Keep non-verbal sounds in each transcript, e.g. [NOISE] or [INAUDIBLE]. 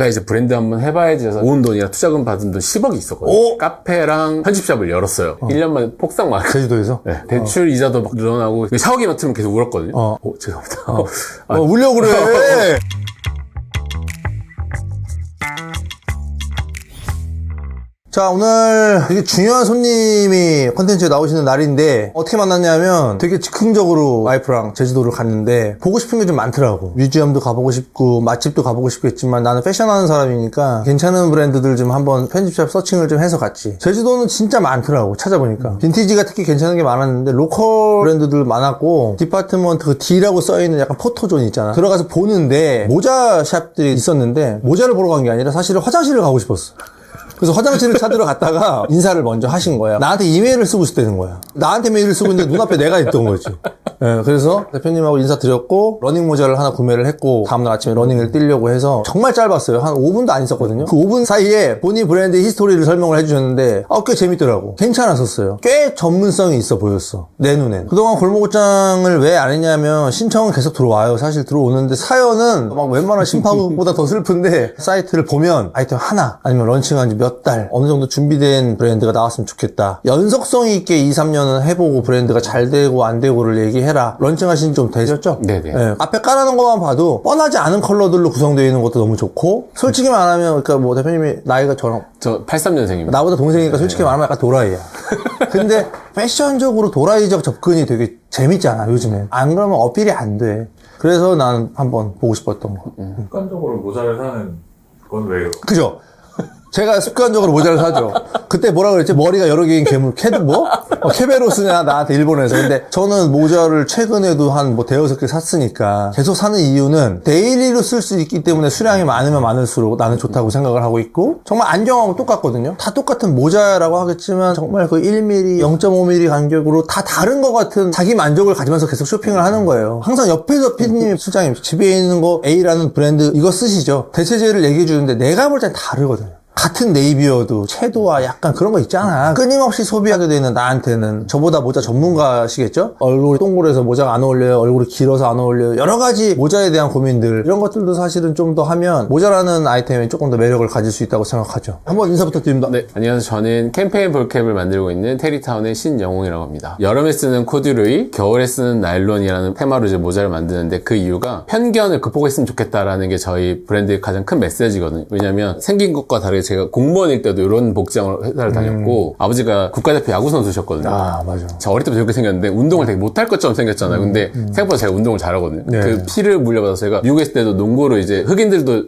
내가 이제 브랜드 한번 해봐야지 해서 모은 돈이랑 투자금 받은 돈 10억이 있었거든요. 오! 카페랑 편집샵을 열었어요. 1년 만에 폭삭 막. 제주도에서? 네, 대출 이자도 막 늘어나고 샤워기만 틀면 계속 울었거든요. 어. 어, 죄송합니다. 어, 울려 그래. 자, 오늘 되게 중요한 손님이 컨텐츠에 나오시는 날인데, 어떻게 만났냐면 되게 즉흥적으로 와이프랑 제주도를 갔는데, 보고 싶은 게 좀 많더라고. 뮤지엄도 가보고 싶고, 맛집도 가보고 싶겠지만, 나는 패션하는 사람이니까, 괜찮은 브랜드들 좀 한번 편집샵 서칭을 좀 해서 갔지. 제주도는 진짜 많더라고, 찾아보니까. 빈티지가 특히 괜찮은 게 많았는데, 로컬 브랜드들 많았고, 디파트먼트 그 D라고 써있는 약간 포토존 있잖아. 들어가서 보는데, 모자 샵들이 있었는데, 모자를 보러 간 게 아니라 사실은 화장실을 가고 싶었어. 그래서 화장실을 찾으러 갔다가 인사를 먼저 하신 거야. 나한테 이메일을 쓰고 있었다는 거야. 나한테 메일을 쓰고 있는데 눈앞에 내가 있던 거지. 예, 그래서 대표님하고 인사드렸고 러닝 모자를 하나 구매를 했고 다음날 아침에 러닝을 뛰려고 해서 정말 짧았어요. 한 5분도 안 있었거든요. 그 5분 사이에 본인 브랜드 히스토리를 설명을 해주셨는데 아, 꽤 재밌더라고. 괜찮았었어요. 꽤 전문성이 있어 보였어. 내 눈엔. 그동안 골목옷장을 왜 안 했냐면 신청은 계속 들어와요. 사실 들어오는데 사연은 막 웬만한 심파국보다 더 슬픈데 사이트를 보면 아이템 하나 아니면 런칭한 지몇 달 어느 정도 준비된 브랜드가 나왔으면 좋겠다. 연속성 있게 2, 3년은 해보고 브랜드가 잘 되고 안 되고를 얘기해라. 런칭하신 지좀 되셨죠? 네네. 예, 앞에 깔아놓은 것만 봐도 뻔하지 않은 컬러들로 구성되어 있는 것도 너무 좋고 솔직히 말하면 그러니까 뭐 대표님이 나이가 저랑 저 83년생입니다. 나보다 동생이니까 솔직히 말하면 약간 도라이야. 근데 패션적으로 도라이적 접근이 되게 재밌잖아 요즘엔. 안 그러면 어필이 안 돼. 그래서 나는 한번 보고 싶었던 거. 습관적으로 모자를 사는 건 왜요? 그죠? 제가 습관적으로 모자를 사죠. 그때 뭐라 그랬지? 머리가 여러 개인 괴물, 캐, 뭐? 어, 케베로스냐, 나한테 일본에서. 근데 저는 모자를 최근에도 한 뭐 대여섯 개 샀으니까 계속 사는 이유는 데일리로 쓸 수 있기 때문에 수량이 많으면 많을수록 나는 좋다고 생각을 하고 있고 정말 안경하고 똑같거든요. 다 똑같은 모자라고 하겠지만 정말 그 1mm, 0.5mm 간격으로 다 다른 것 같은 자기 만족을 가지면서 계속 쇼핑을 하는 거예요. 항상 옆에서 피디님, 수장님 집에 있는 거 A라는 브랜드 이거 쓰시죠? 대체제를 얘기해 주는데 내가 볼 땐 다르거든요. 같은 네이비어도 채도와 약간 그런 거 있잖아. 끊임없이 소비하게 되는 나한테는 저보다 모자 전문가시겠죠? 얼굴이 동그래서 모자가 안 어울려요. 얼굴이 길어서 안 어울려요. 여러 가지 모자에 대한 고민들 이런 것들도 사실은 좀 더 하면 모자라는 아이템에 조금 더 매력을 가질 수 있다고 생각하죠. 한번 인사 부탁드립니다. 네, 안녕하세요. 저는 캠페인 볼캡을 만들고 있는 테리타운의 신영웅이라고 합니다. 여름에 쓰는 코듀로이, 겨울에 쓰는 나일론이라는 테마로 이제 모자를 만드는데 그 이유가 편견을 극복했으면 좋겠다라는 게 저희 브랜드의 가장 큰 메시지거든요. 왜냐면 생긴 것과 다르게 제가 공무원일 때도 이런 복장으로 회사를 다녔고 아버지가 국가대표 야구 선수셨거든요. 아 맞아. 저 어릴 때부터 이렇게 생겼는데 운동을 되게 못할 것처럼 생겼잖아요. 근데 생각보다 제가 운동을 잘하거든요. 네. 그 피를 물려받아서 제가 미국에 있을 때도 농구로 이제 흑인들도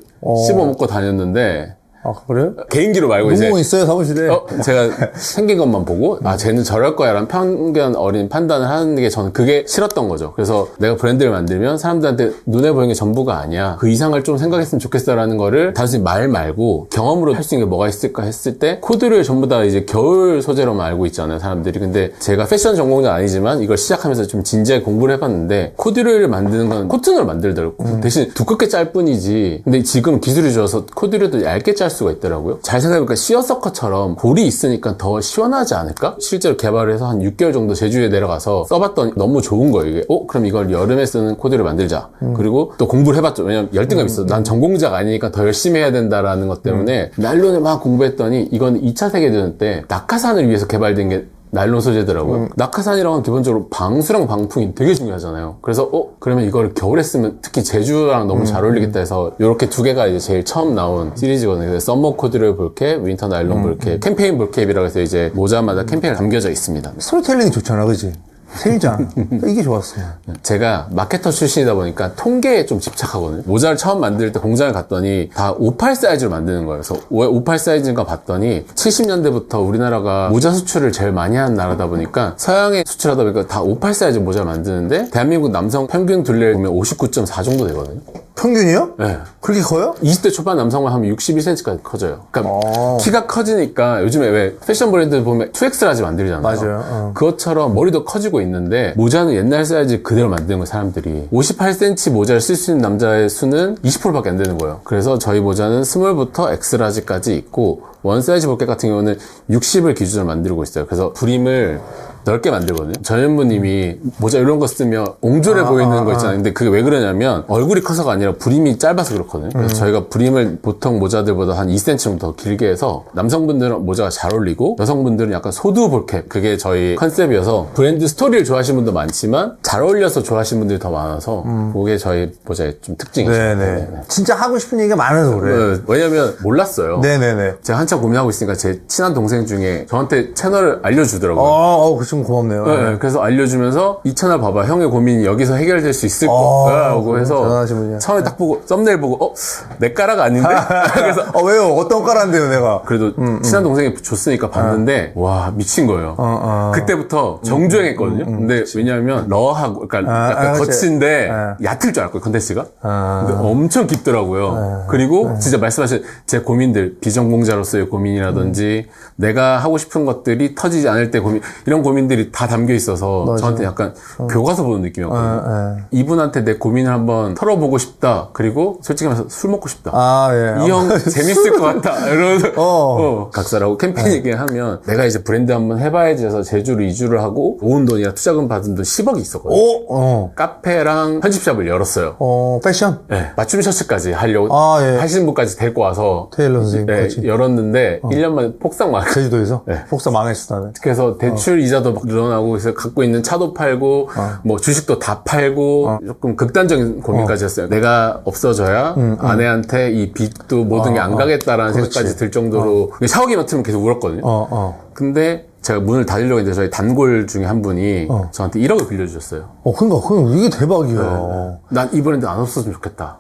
씹어 먹고 다녔는데 아 그래요? 개인기로 말고 이제 농구 있어요 사무실에. 어, 제가 생긴 것만 보고, 아, 쟤는 저럴 거야, 라는 편견 어린 판단을 하는 게 저는 그게 싫었던 거죠. 그래서 내가 브랜드를 만들면 사람들한테 눈에 보이는 게 전부가 아니야. 그 이상을 좀 생각했으면 좋겠어라는 거를 단순히 말 말고 경험으로 할 수 있는 게 뭐가 있을까 했을 때 코드를 전부 다 이제 겨울 소재로만 알고 있잖아요, 사람들이. 근데 제가 패션 전공자는 아니지만 이걸 시작하면서 좀 진지하게 공부를 해봤는데 코듀로이를 만드는 건 코튼으로 만들더라고. 대신 두껍게 짤 뿐이지. 근데 지금 기술이 좋아서 코듀로이도 얇게 짤 수가 있더라고요. 잘 생각해보니까 시어서커처럼 볼이 있으니까 더 시원하지 않을까? 실제로 개발을 해서 한 6개월 정도 제주에 내려가서 써봤더니 너무 좋은 거예요. 이게 어? 그럼 이걸 여름에 쓰는 코드를 만들자. 그리고 또 공부를 해봤죠. 왜냐면 열등감이 있어. 난 전공자가 아니니까 더 열심히 해야 된다라는 것 때문에 나일론을 막 공부했더니 이건 2차 세계대전 때 낙하산을 위해서 개발된 게 나일론 소재더라고요. 낙하산이라는 건 기본적으로 방수랑 방풍이 되게 중요하잖아요. 그래서 어 그러면 이걸 겨울에 쓰면 특히 제주랑 너무 잘 어울리겠다 해서 이렇게 두 개가 이제 제일 처음 나온 시리즈거든요. 그래서 썸머 코드를 볼캡, 윈터 나일론 볼캡, 캠페인 볼캡이라고 해서 이제 모자마다 캠페인이 담겨져 있습니다. 스토리텔링이 좋잖아, 그지? 재밌잖아. 이게 좋았어. 제가 마케터 출신이다 보니까 통계에 좀 집착하거든요. 모자를 처음 만들 때 공장을 갔더니 다 58 사이즈로 만드는 거예요. 그래서 왜 58 사이즈인가 봤더니 70년대부터 우리나라가 모자 수출을 제일 많이 하는 나라다 보니까 서양에 수출하다 보니까 다 58 사이즈 모자를 만드는데 대한민국 남성 평균 둘레를 보면 59.4 정도 되거든요. 평균이요? 네. 그렇게 커요? 20대 초반 남성만 하면 61cm까지 커져요. 그러니까 어. 키가 커지니까 요즘에 왜 패션 브랜드 보면 2X 라지 만들잖아요. 맞아요. 어. 그것처럼 머리도 커지고 있는데 모자는 옛날 사이즈 그대로 만드는 거예요, 사람들이. 58cm 모자를 쓸 수 있는 남자의 수는 20%밖에 안 되는 거예요. 그래서 저희 모자는 스몰부터 X라지까지 있고 원 사이즈 볼켓 같은 경우는 60을 기준으로 만들고 있어요. 그래서 브림을 넓게 만들거든요. 전현무님이 모자 이런 거 쓰면 옹졸해 보이는 거 있잖아요. 근데 그게 왜 그러냐면 얼굴이 커서가 아니라 부림이 짧아서 그렇거든요. 그래서 저희가 부림을 보통 모자들보다 한 2cm 정도 더 길게 해서 남성분들은 모자가 잘 어울리고 여성분들은 약간 소두 볼캡 그게 저희 컨셉이어서 브랜드 스토리를 좋아하시는 분도 많지만 잘 어울려서 좋아하시는 분들이 더 많아서 그게 저희 모자의 좀 특징이죠. 네네. 진짜 하고 싶은 얘기가 많아서 그래. 네, 왜냐면 몰랐어요. 네네네. 제가 한참 고민하고 있으니까 제 친한 동생 중에 저한테 채널을 알려주더라고요. 어, 어, 그 친구 고맙네요. 네, 네. 그래서 알려주면서 이 채널 봐봐 형의 고민이 여기서 해결될 수 있을 어, 거라고 해서 대단하신 분이야. 처음에 딱 보고 썸네일 보고 어? 내 까락 아닌데? [LAUGHS] [LAUGHS] 그래서 어, 왜요? 어떤 까란데요, 내가? 그래도 친한 동생이 줬으니까 봤는데 와 미친 거예요. 어, 어. 그때부터 정주행했거든요. 근데 왜냐하면 러하고 그러니까 아, 약간 아, 그치. 거친데 아. 얕을 줄 알았고요 컨텐츠가. 아. 근데 엄청 깊더라고요. 그리고 진짜 말씀하신 제 고민들 비전공자로서의 고민이라든지 내가 하고 싶은 것들이 터지지 않을 때 고민 이런 고민 들이 다 담겨 있어서 저한테 약간 교과서 보는 느낌이었거든요. 아, 예. 이분한테 내 고민을 한번 털어보고 싶다. 그리고 솔직히 말해서 술 먹고 싶다. 아, 예. 이형 재밌을 것 같다. 이러면서 [LAUGHS] 어. 어, 각사라고 캠페인 얘기하면 내가 이제 브랜드 한번 해봐야지 해서 제주로 이주를 하고 모은 돈이나 투자금 받은 돈 10억이 있었거든요. 오, 어. 카페랑 편집샵을 열었어요. 어, 패션? 네, 맞춤 셔츠까지 하려고 아, 예. 하시는 분까지 데리고 와서 테일러 네, 선생님까지. 열었는데 1년 만에 폭삭 망. 제주도에서? 네. 폭사 망했어, 나는. 그래서 대출 이자도 막 늘어나고 그래서 갖고 있는 차도 팔고 뭐 주식도 다 팔고 조금 극단적인 고민까지 했어요. 내가 없어져야 아내한테 이 빚도 모든 게 안 가겠다라는 생각까지 들 정도로 샤워기만 틀면 계속 울었거든요. 어, 어. 근데 제가 문을 닫으려고 했는데 저희 단골 중에 한 분이 저한테 1억을 빌려주셨어요. 어, 그니까, 그니까, 이게 대박이야. 난이 브랜드 안 없었으면 좋겠다.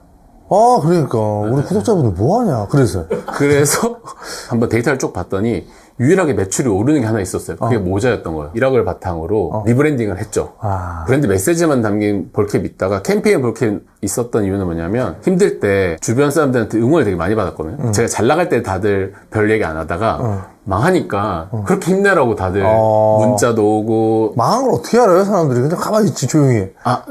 아, 그러니까. 우리 구독자분들 뭐하냐. 그래서. [LAUGHS] 그래서 한번 데이터를 쭉 봤더니 유일하게 매출이 오르는 게 하나 있었어요. 그게 모자였던 거예요. 1억을 바탕으로 리브랜딩을 했죠. 아. 브랜드 메시지만 담긴 볼캡 있다가 캠페인 볼캡 있었던 이유는 뭐냐면 힘들 때 주변 사람들한테 응원을 되게 많이 받았거든요. 제가 잘 나갈 때 다들 별 얘기 안 하다가 망하니까 그렇게 힘내라고 다들 어. 문자도 오고 망한 걸 어떻게 알아요, 사람들이? 그냥 가만히 있지, 조용히. 해. 아,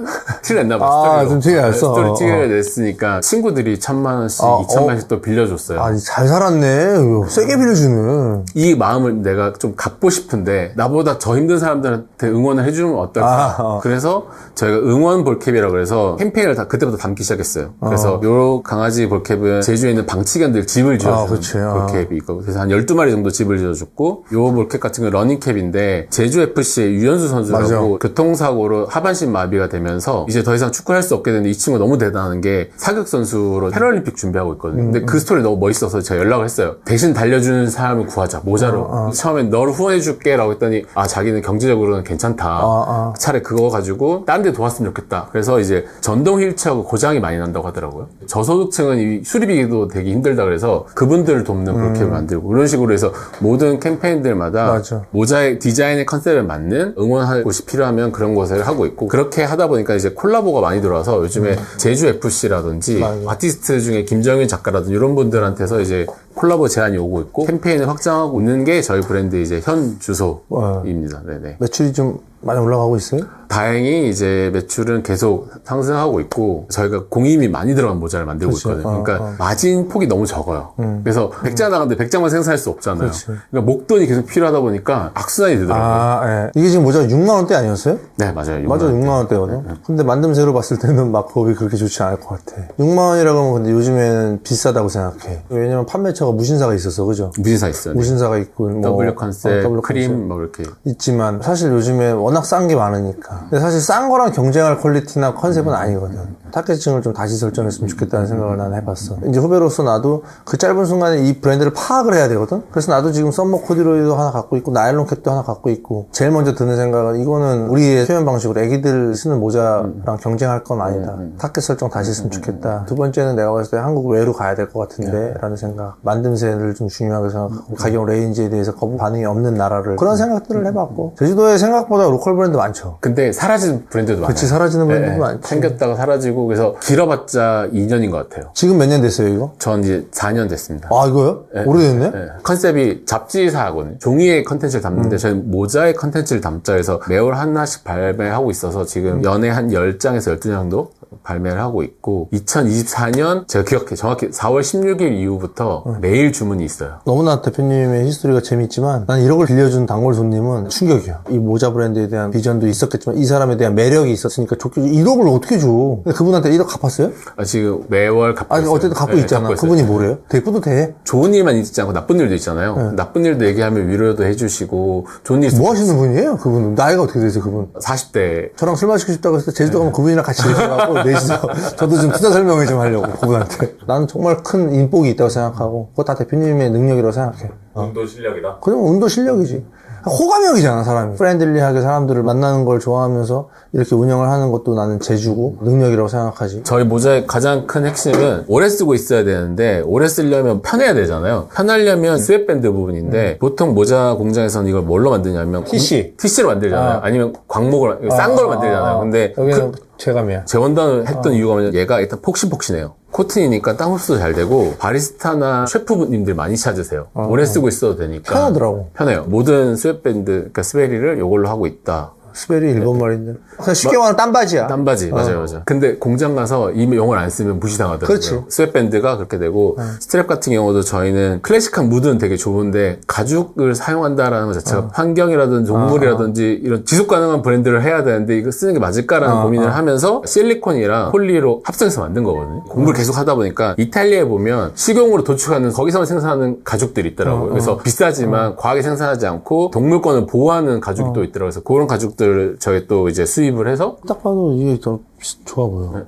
티를 냈나 봐. 아. 좀 티가 네, 났어. 스토리 어, 티를 냈으니까 친구들이 천만 원씩, 어, 이천만 원씩 또 빌려줬어요. 아니, 잘 살았네. 세게 빌려주는. 이 마음을 내가 좀 갖고 싶은데 나보다 더 힘든 사람들한테 응원을 해주면 어떨까? 아, 어. 그래서 저희가 응원 볼캡이라고 그래서 캠페인을 다 그때부터 담기 시작했어요. 그래서 요 강아지 볼캡은 제주에 있는 방치견들 집을 아, 지어주는. 아. 볼캡이 있고 그래서 한 12마리 정도 집을 지어줬고 요 볼캡 같은 건 러닝캡인데 제주 FC의 유현수 선수라고 맞아. 교통사고로 하반신 마비가 되면서 이제 더 이상 축구를 할 수 없게 됐는데 이 친구가 너무 대단한 게 사격 선수로 패럴림픽 준비하고 있거든요. 음, 근데 그 스토리 너무 멋있어서 제가 연락을 했어요. 대신 달려주는 사람을 구하자. 모자 로. 어, 처음엔 너를 후원해줄게 라고 했더니 아 자기는 경제적으로는 괜찮다. 어, 차라리 그거 가지고 다른 데 도왔으면 좋겠다. 그래서 이제 전동 휠체어가 고장이 많이 난다고 하더라고요. 저소득층은 이 수리비도 되게 힘들다 그래서 그분들을 돕는 볼캡을 만들고 이런 식으로 해서 모든 캠페인들마다 음. 맞아. 모자의 디자인의 컨셉에 맞는 응원할 곳이 필요하면 그런 것을 하고 있고 그렇게 하다 보니까 이제 콜라보가 많이 들어와서 요즘에 제주 FC라든지 음. 맞아. 아티스트 중에 김정일 작가라든지 이런 분들한테서 이제 콜라보 제안이 오고 있고 캠페인을 확장하고 있는 게 저희 브랜드 이제 현 주소입니다. 네네. 매출이 좀 많이 올라가고 있어요? 다행히 이제 매출은 계속 상승하고 있고 저희가 공임이 많이 들어간 모자를 만들고 그치. 있거든요. 어, 그러니까 어. 마진 폭이 너무 적어요. 그래서 100장 나가는데 100장만 생산할 수 없잖아요. 그러니까 목돈이 계속 필요하다 보니까 악순환이 되더라고요. 아, 예. 이게 지금 모자가 6만 원대 아니었어요? 네, 맞아요. 맞아, 육만 원. 6만 원대거든? 근데 만듦새로 [LAUGHS] 봤을 때는 막 거기 그렇게 좋지 않을 것 같아. 6만 원이라고 하면 근데 요즘에는 비싸다고 생각해. 왜냐면 판매처가 무신사가 있어서, 그죠? 무신사 있어요. 네. 무신사가 있고, 뭐. W 컨셉, 어, 크림 컨셉. 뭐 이렇게 있지만 사실 요즘에 워낙 싼 게 많으니까. 근데 사실 싼 거랑 경쟁할 퀄리티나 컨셉은 아니거든. 타겟층을 좀 다시 설정했으면 좋겠다는 생각을 난 해봤어. 이제 후배로서 나도 그 짧은 순간에 이 브랜드를 파악을 해야 되거든? 그래서 나도 지금 썸머 코디로이도 하나 갖고 있고 나일론 캡도 하나 갖고 있고 제일 먼저 드는 생각은 이거는 우리의 표현 방식으로 애기들 쓰는 모자랑 경쟁할 건 아니다. 타겟 설정 다시 했으면 좋겠다. 두 번째는 내가 봤을 때 한국 외로 가야 될 것 같은데 라는 생각. 만듦새를 좀 중요하게 생각하고 가격 레인지에 대해서 거부 반응이 없는 나라를 그런 생각들을 해봤고 제주도에 생각보다 로컬 브랜드 많죠. 근데 사라진 브랜드도 많아요. 그치, 사라지는 브랜드도 네, 많지. 생겼다가 사라지고 그래서 길어봤자 2년인 것 같아요. 지금 몇 년 됐어요, 이거? 전 이제 4년 됐습니다. 아, 이거요? 오래됐네? 네. 컨셉이 잡지사거든요. 종이의 컨텐츠를 담는데 저희는 모자의 컨텐츠를 담자 해서 매월 하나씩 발매하고 있어서 지금 연에 한 10장에서 12장 정도 발매를 하고 있고 2024년 제가 기억해 정확히 4월 16일 이후부터 매일 주문이 있어요. 너무나 대표님의 히스토리가 재밌지만 난 이런 걸 빌려준 단골 손님은 충격이야. 이 모자 브랜드에 대한 비전도 있었겠지만 이 사람에 대한 매력이 있었으니까 좋게 1억을 어떻게 줘? 근데 그분한테 1억 갚았어요? 아, 지금 매월 갚고 아니 있어요. 어쨌든 갖고 네, 있잖아. 있어요. 그분이 뭐래요? 되게 뿌듯해. 좋은 일만 있지 않고 나쁜 일도 있잖아요. 나쁜 일도 얘기하면 위로도 해주시고 좋은 일 뭐 하시는 분이에요? 그분은 나이가 어떻게 되세요? 그분? 40대 저랑 술 마시고 싶다고 했을 때 제주도 가면 그분이랑 같이 일하고 [LAUGHS] 넷이서 저도 좀 투자 설명을 좀 하려고 그분한테 나는 정말 큰 인복이 있다고 생각하고 그거 다 대표님의 능력이라고 생각해 운도 실력이다. 그냥 운도 실력이지 호감형이잖아 사람이 프렌들리하게 사람들을 만나는 걸 좋아하면서 이렇게 운영을 하는 것도 나는 재주고 능력이라고 생각하지 저희 모자의 가장 큰 핵심은 오래 쓰고 있어야 되는데 오래 쓰려면 편해야 되잖아요. 편하려면 스웨밴드 부분인데 보통 모자 공장에서는 이걸 뭘로 만드냐면 TC. TC로 만들잖아요. 아. 니면 광목을 싼 걸 만들잖아요. 근데 여기는 그 체감이야 재원단을 했던 이유가 뭐냐면 얘가 일단 폭신폭신해요. 코튼이니까 땀 흡수도 잘 되고 바리스타나 셰프님들 많이 찾으세요. 오래 쓰고 있어도 되니까 편하더라고. 편해요. 모든 스웨밴드, 그러니까 스웨리를 이걸로 하고 있다. 스벨이 일본 말인데. 쉽게 말하면 땀바지야. 땀바지. 맞아요 맞아요. 근데 공장 가서 이 용어를 안 쓰면 무시당하더라고요. 그렇지. 스웨밴드가 그렇게 되고 스트랩 같은 경우도 저희는 클래식한 무드는 되게 좋은데 가죽을 사용한다라는 것 자체가 환경이라든지 동물이라든지 이런 지속 가능한 브랜드를 해야 되는데 이거 쓰는 게 맞을까라는 고민을 하면서 실리콘이랑 폴리로 합성해서 만든 거거든요. 공부를 계속 하다 보니까 이탈리아에 보면 식용으로 도축하는 거기서만 생산하는 가죽들이 있더라고요. 그래서 비싸지만 과하게 생산하지 않고 동물권을 보호하는 가죽이 또 있더라고요. 그래서 그런 가죽 들을 저희 또 이제 수입을 해서 딱 봐도 이게 더 좋아 보여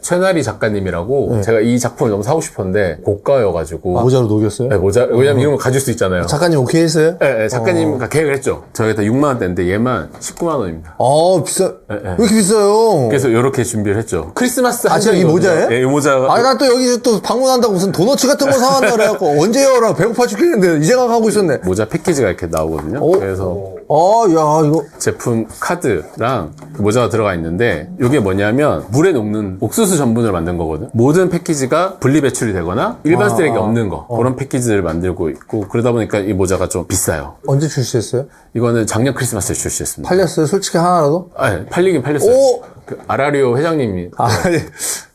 최나리 작가님이라고 제가 이 작품을 너무 사고 싶었는데 고가여가지고 모자로 녹였어요? 네, 모자 왜냐면 이런 거 가질 수 있잖아요. 작가님 오케이 했어요? 네, 네, 작가님과 계획을 했죠. 저희가 6만 원대인데 얘만 19만 원입니다. 아 비싸 네. 왜 이렇게 비싸요? 그래서 이렇게 준비를 했죠. 크리스마스 아, 진짜 이. 모자예요? 네, 이 모자가 아니 난또 여기 또 방문한다고 무슨 도너츠 같은 거 사간다 그래갖고 [LAUGHS] 언제요? 라 배고파 죽겠는데 이 생각하고 있었네 모자 패키지가 이렇게 나오거든요. 어? 그래서 아야 이거 제품 카드랑 그 모자가 들어가 있는데 이게 뭐 냐면 물에 녹는 옥수수 전분을 만든 거거든. 모든 패키지가 분리 배출이 되거나 일반 쓰레기 없는 거 그런 패키지를 만들고 있고 그러다 보니까 이 모자가 좀 비싸요. 언제 출시했어요? 이거는 작년 크리스마스에 출시했습니다. 팔렸어요? 솔직히 하나라도? 아, 네, 팔리긴 팔렸어요. 오! 그 아라리오 회장님이 아,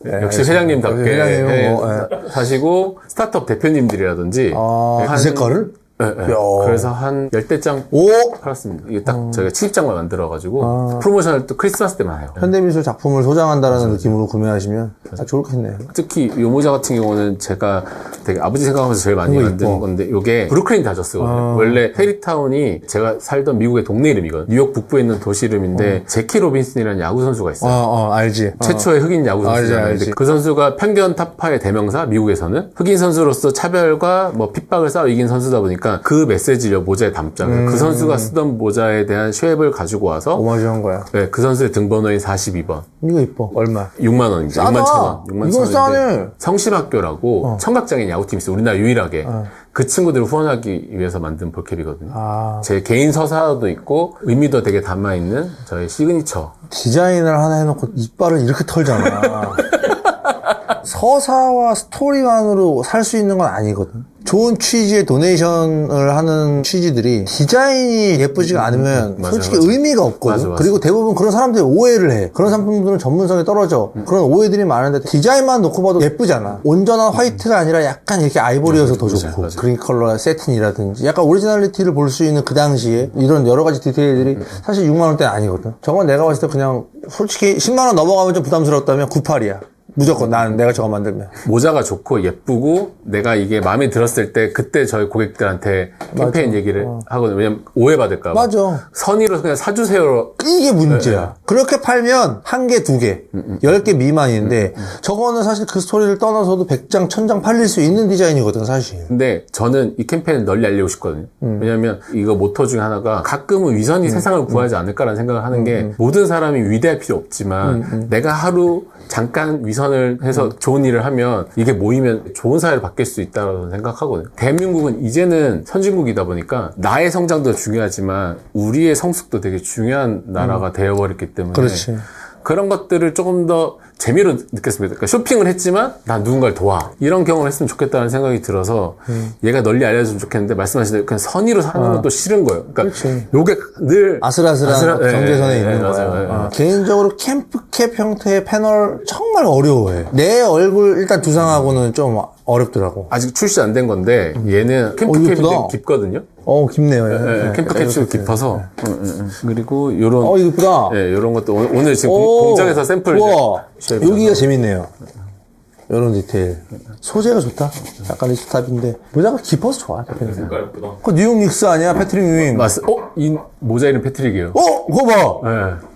네, 역시 회장님답게 회장님은 예, 뭐, 예. 사시고 스타트업 대표님들이라든지 아, 한- 이 색깔을? 예, 예. 야. 그래서 한 열대 장 오! 팔았습니다. 이게 어. 딱 저희가 취입장만 만들어가지고 아. 프로모션을 또 크리스마스 때만 해요. 현대미술 작품을 소장한다라는 느낌으로 구매하시면 아, 좋겠네요. 특히 요 모자 같은 경우는 제가 되게 아버지 생각하면서 제일 많이 만드는 이뻐. 건데 이게 브루클린 다저스거든요. 원래 페리타운이 제가 살던 미국의 동네 이름이거든요. 뉴욕 북부에 있는 도시 이름인데 제키 로빈슨이라는 야구 선수가 어, 있어요. 어, 알지. 어. 최초의 흑인 야구. 근데 그 선수가 편견 타파의 대명사 미국에서는 흑인 선수로서 차별과 뭐 핍박을 싸워 이긴 선수다 보니까 그 메시지를 모자에 담자. 음. 그 선수가 쓰던 모자에 대한 쉐입을 가지고 와서 오마주한 거야. 네, 그 선수의 등번호인 42번. 이거 이뻐. 얼마? 6만 원입니다. 싸다. 6만 천 원. 6만 이건 천 원인데 싸네. 어. 성심학교라고 청각장애인 야구팀 이 있어요. 우리나라 유일하게. 그 친구들을 후원하기 위해서 만든 볼캡이거든요. 아, 제 개인 서사도 있고 의미도 되게 담아 있는 저의 시그니처. 디자인을 하나 해놓고 이빨을 이렇게 털잖아. [LAUGHS] 서사와 스토리만으로 살 수 있는 건 아니거든. 좋은 취지의 도네이션을 하는 취지들이 디자인이 예쁘지가 않으면 음, 맞아요, 솔직히 맞아요. 의미가 없거든. 맞아, 맞아. 그리고 대부분 그런 사람들이 오해를 해. 그런 상품들은 전문성이 떨어져. 음. 그런 오해들이 많은데 디자인만 놓고 봐도 예쁘잖아. 온전한 화이트가 아니라 약간 이렇게 아이보리여서 더 맞아요, 좋고. 맞아요. 그린 컬러 세틴이라든지 약간 오리지널리티를 볼 수 있는 그 당시에 이런 여러 가지 디테일들이 사실 6만 원대는 아니거든. 저건 내가 봤을 때 그냥 솔직히 10만 원 넘어가면 좀 부담스럽다면 98이야. 무조건 나는 내가 저거 만들면. 모자가 좋고 예쁘고 내가 이게 마음에 들었을 때 그때 저희 고객들한테 캠페인 얘기를 하거든요. 왜냐면 오해받을까 봐. 어. 맞아. 선의로 그냥 사주세요. 이게 문제야. 네, 그렇게 팔면 한 개, 두 개, 음, 열개 미만인데 저거는 사실 그 스토리를 떠나서도 100장, 1000장 팔릴 수 있는 디자인이거든, 사실. 근데 저는 이 캠페인을 널리 알리고 싶거든요. 음. 왜냐면 이거 모토 중에 하나가 가끔은 위선이 세상을 구하지 않을까라는 생각을 하는 게 음. 모든 사람이 위대할 필요 없지만 내가 하루 잠깐 위선을 해서 좋은 일을 하면 이게 모이면 좋은 사회로 바뀔 수 있다고 생각하거든요. 대한민국은 이제는 선진국이다 보니까 나의 성장도 중요하지만 우리의 성숙도 되게 중요한 나라가 되어버렸기 때문에 그렇지. 그런 것들을 조금 더 재미로 느꼈습니다. 그러니까 쇼핑을 했지만 난 누군가를 도와. 이런 경험을 했으면 좋겠다는 생각이 들어서 음. 얘가 널리 알려주면 좋겠는데 말씀하신 대로 그냥 선의로 사는 것도 싫은 거예요. 그러니까 아. 그렇지. 요게 늘 아슬아슬한 아슬아- 예, 경계선에 예, 있는 예, 거야. 맞아요. 예, 어. 개인적으로 캠프캡 형태의 패널 정말 어려워해. 내 얼굴 일단 두상하고는 좀 어렵더라고. 아직 출시 안 된 건데 얘는 캠프 어, 캡이 이쁘다. 되게 깊거든요. 어, 깊네요. 예, 예. 캠프 캡슐 깊어서 응, 응, 응. 그리고 요런 어, 이거 이쁘다. 예, 요런 것도 오늘, 오늘 지금 공- 오, 공 장에서 샘플 우와. 이제 여기가 재밌네요. 이런 디테일. 소재가 좋다. 약간 리스탑인데 모자가 깊어서 좋아. 대표님. 색깔 예쁘다. 그 뉴욕 닉스 아니야? 패트릭 유인. 맞 어? 이 모자 이름 패트릭이에요. 어, 그거 봐.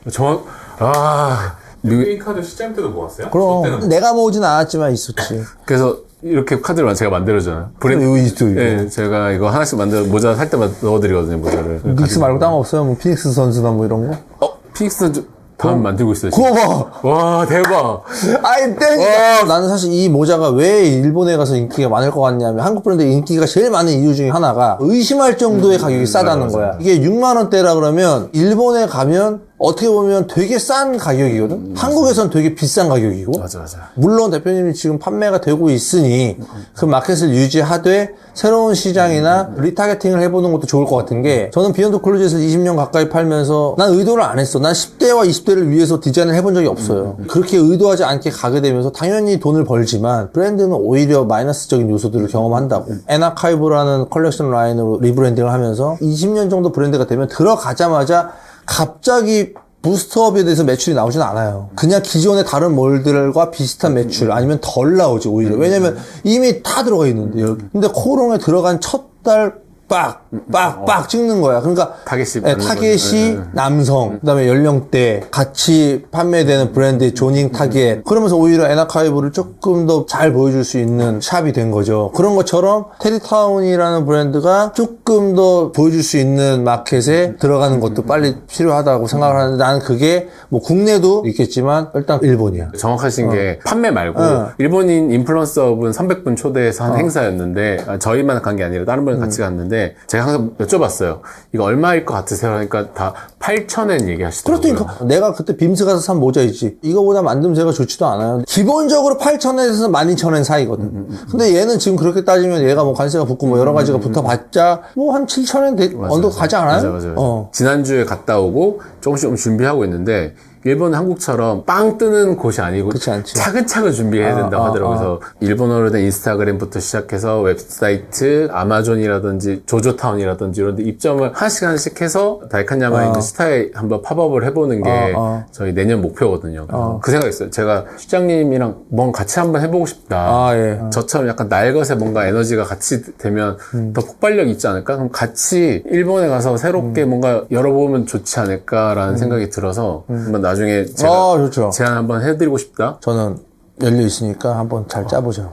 예. 정확 아 미국 게임 카드 시장 때도 모았어요? 저 그럼 때는 내가 모으진 않았지만 있었지. 그래서 이렇게 카드를 제가 만들어잖아요. 브랜드 여기 있어 이거. 예, 제가 이거 하나씩 만들어 모자 살 때마다 넣어드리거든요 모자를. 닉스 말고 딴 거 없어요? 뭐 피닉스 선수나 뭐 이런 거? 어 피닉스 좀 다음 만들고 있어요. 지금. 그거 봐. 와 대박. 아이 땡! 나는 사실 이 모자가 왜 일본에 가서 인기가 많을 것 같냐면 한국 브랜드 인기가 제일 많은 이유 중에 하나가 의심할 정도의 가격이 싸다는 거야. 이게 6만 원대라 그러면 일본에 가면 어떻게 보면 되게 싼 가격이거든. 한국에선 되게 비싼 가격이고. 맞아 맞아. 물론 대표님이 지금 판매가 되고 있으니 그 마켓을 유지하되 새로운 시장이나 리타겟팅을 해보는 것도 좋을 것 같은 게 저는 비욘드 클로즈에서 20년 가까이 팔면서 난 의도를 안 했어. 난 10대와 20대를 위해서 디자인을 해본 적이 없어요. 그렇게 의도하지 않게 가게 되면서 당연히 돈을 벌지만 브랜드는 오히려 마이너스적인 요소들을 경험한다고. 에나카이브라는 컬렉션 라인으로 리브랜딩을 하면서 20년 정도 브랜드가 되면 들어가자마자 갑자기 부스트업에 대해서 매출이 나오진 않아요. 그냥 기존의 다른 몰들과 비슷한 매출 아니면 덜 나오지 오히려. 왜냐면 이미 다 들어가 있는데 여기. 근데 코롱에 들어간 첫 달 빡, 빡, 빡 찍는 거야. 그러니까 타겟이 예, 맞는 타겟이 거지. 예, 예. 남성, 그다음에 연령대, 같이 판매되는 브랜드의 조닝 타겟. 그러면서 오히려 에나카이브를 조금 더 잘 보여줄 수 있는 샵이 된 거죠. 그런 것처럼 테리타운이라는 브랜드가 조금 더 보여줄 수 있는 마켓에 들어가는 것도 빨리 필요하다고 생각을 하는데 나는 그게 뭐 국내도 있겠지만 일단 일본이야. 정확하신 게 판매 말고 어. 일본인 인플루언서분 300분 초대해서 한 행사였는데 아, 저희만 간 게 아니라 다른 분이 같이 갔는데 제가 항상 여쭤봤어요. 이거 얼마일 것 같으세요? 그러니까 다 8천엔 얘기하시더라고요. 그렇다니까 내가 그때 빔스 가서 산 모자 있지 이거보다 만듦새가 좋지도 않아요 기본적으로 8,000원에서 12,000원 사이거든 음, 근데 얘는 지금 그렇게 따지면 얘가 뭐 관세가 붙고 뭐 여러 가지가 붙어봤자 뭐 한 7,000원 대, 언더 가지 않아요? 맞아, 맞아, 맞아. 어. 지난주에 갔다 오고 조금씩 조금 준비하고 있는데 일본은 한국처럼 빵 뜨는 곳이 아니고. 차근차근 준비해야 된다고 아, 하더라고요. 그래서 일본어로 된 인스타그램부터 시작해서 웹사이트, 아마존이라든지 조조타운이라든지 이런 데 입점을 하나씩 하나씩 해서 다이칸야마인 그 스타에 한번 팝업을 해보는 게 어, 어. 저희 내년 목표거든요. 그래서 그 생각이 있어요. 제가 실장님이랑 뭔 같이 한번 해보고 싶다. 아, 예. 저처럼 약간 날것에 뭔가 에너지가 같이 되면 음. 더 폭발력이 있지 않을까? 그럼 같이 일본에 가서 새롭게 음. 뭔가 열어보면 좋지 않을까라는 생각이 들어서 한번 나중에 제가 아 좋죠 제안 한번 해드리고 싶다. 저는 열려 있으니까 한번 잘 짜보자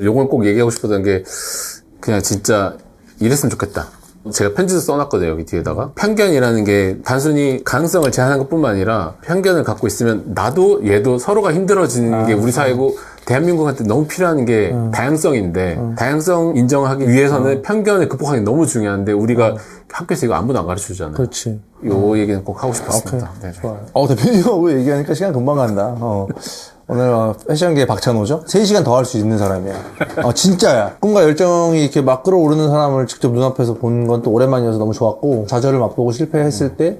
요걸 꼭 얘기하고 싶었던 게 그냥 진짜 이랬으면 좋겠다. 제가 편지도 써놨거든요, 여기 뒤에다가. 편견이라는 게 단순히 가능성을 제한하는 것 뿐만 아니라 편견을 갖고 있으면 나도 얘도 서로가 힘들어지는 게 우리 사회고 대한민국한테 너무 필요한 게 다양성인데 다양성 인정하기 위해서는 편견을 극복하기 너무 중요한데 우리가 학교에서 이거 아무도 안 가르쳐 주잖아요. 그렇지 요 얘기는 꼭 하고 싶었습니다. 네. 좋아요. 어, 대표님하고 얘기하니까 시간 금방 간다. 어. 오늘 어, 패션계 박찬호죠? 3시간 더 할 수 있는 사람이야. 어, 진짜야. 꿈과 열정이 이렇게 막 끌어오르는 사람을 직접 눈앞에서 본 건 또 오랜만이어서 너무 좋았고, 좌절을 맛보고 실패했을 때,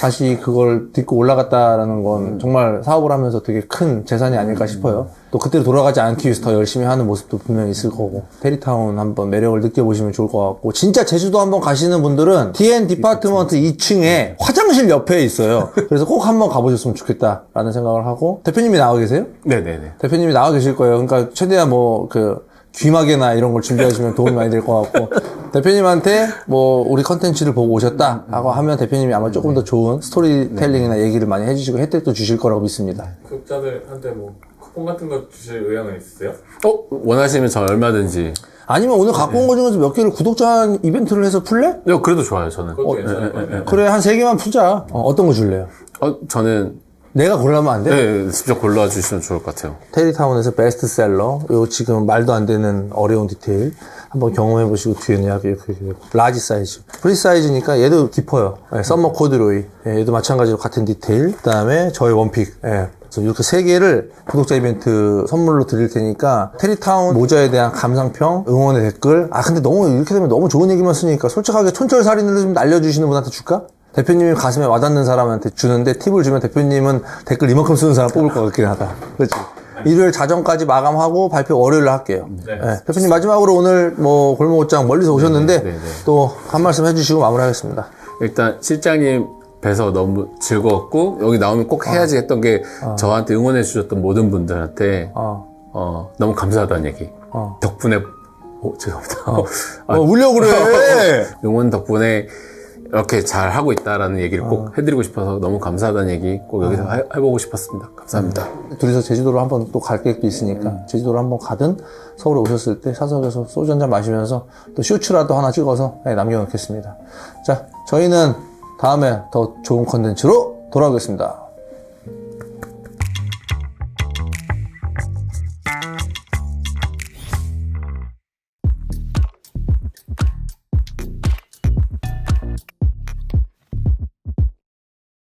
다시 그걸 딛고 올라갔다라는 건 정말 사업을 하면서 되게 큰 재산이 아닐까 싶어요. 또 그때로 돌아가지 않기 위해서 더 열심히 하는 모습도 분명히 있을 거고 테리타운 한번 매력을 느껴보시면 좋을 것 같고 진짜 제주도 한번 가시는 분들은 DN 디파트먼트 2층에 화장실 옆에 있어요. [LAUGHS] 그래서 꼭 한번 가보셨으면 좋겠다라는 생각을 하고 대표님이 나와 계세요? 네네네. 대표님이 나와 계실 거예요. 그러니까 최대한 뭐 그 귀마개나 이런 걸 준비하시면 도움이 많이 될 것 같고 대표님한테 뭐 우리 컨텐츠를 보고 오셨다 하고 하면 대표님이 아마 조금 더 좋은 스토리텔링이나 얘기를 많이 해주시고 혜택도 주실 거라고 믿습니다. 구독자들한테 뭐 쿠폰 같은 거 주실 의향은 있으세요? 어? 원하시면 저 얼마든지. 아니면 오늘 갖고 온 거 중에서 몇 개를 구독자 이벤트를 해서 풀래? 어, 그래도 좋아요, 저는. 그것도 괜찮을 것 같아요. 그래 한 세 개만 풀자. 어, 떤거 줄래요? 어, 저는 내가 고르면 안 돼? 네, 직접 골라주시면 좋을 것 같아요. 테리타운에서 베스트셀러 요 지금 말도 안 되는 어려운 디테일 한번 경험해 보시고 뒤에는 약간 이렇게 라지 사이즈 프리 사이즈니까 얘도 깊어요 예, 썸머 코드로이 예, 얘도 마찬가지로 같은 디테일 그 다음에 저의 원픽 예. 그래서 이렇게 세 개를 구독자 이벤트 선물로 드릴 테니까 테리타운 모자에 대한 감상평 응원의 댓글 아 근데 너무 이렇게 되면 너무 좋은 얘기만 쓰니까 솔직하게 촌철살인을 좀 알려주시는 분한테 줄까? 대표님이 가슴에 와닿는 사람한테 주는데 팁을 주면 대표님은 댓글 이만큼 쓰는 사람 뽑을 것 같긴 하다. 그렇지? 일요일 자정까지 마감하고 발표 월요일에 할게요. 네. 네. 대표님 마지막으로 오늘 뭐 골목 옷장 멀리서 오셨는데 네, 네. 또한 말씀 해주시고 마무리하겠습니다. 일단 실장님 뵈서 너무 즐거웠고 여기 나오면 꼭 해야지 했던 게 저한테 응원해 주셨던 모든 분들한테 어. 어, 너무 감사하다는 얘기. 어. 덕분에 오, 죄송합니다. 아, 어, 울려 그래. [LAUGHS] 응원 덕분에 이렇게 잘 하고 있다라는 얘기를 꼭 해드리고 싶어서 너무 감사하다는 얘기 꼭 여기서 해, 해보고 싶었습니다. 감사합니다. 둘이서 제주도로 한번 또 갈 계획도 있으니까 제주도로 한번 가든 서울에 오셨을 때 사석에서 소주 한 잔 마시면서 또 쇼츠라도 하나 찍어서 네, 남겨놓겠습니다. 자, 저희는 다음에 더 좋은 컨텐츠로 돌아오겠습니다.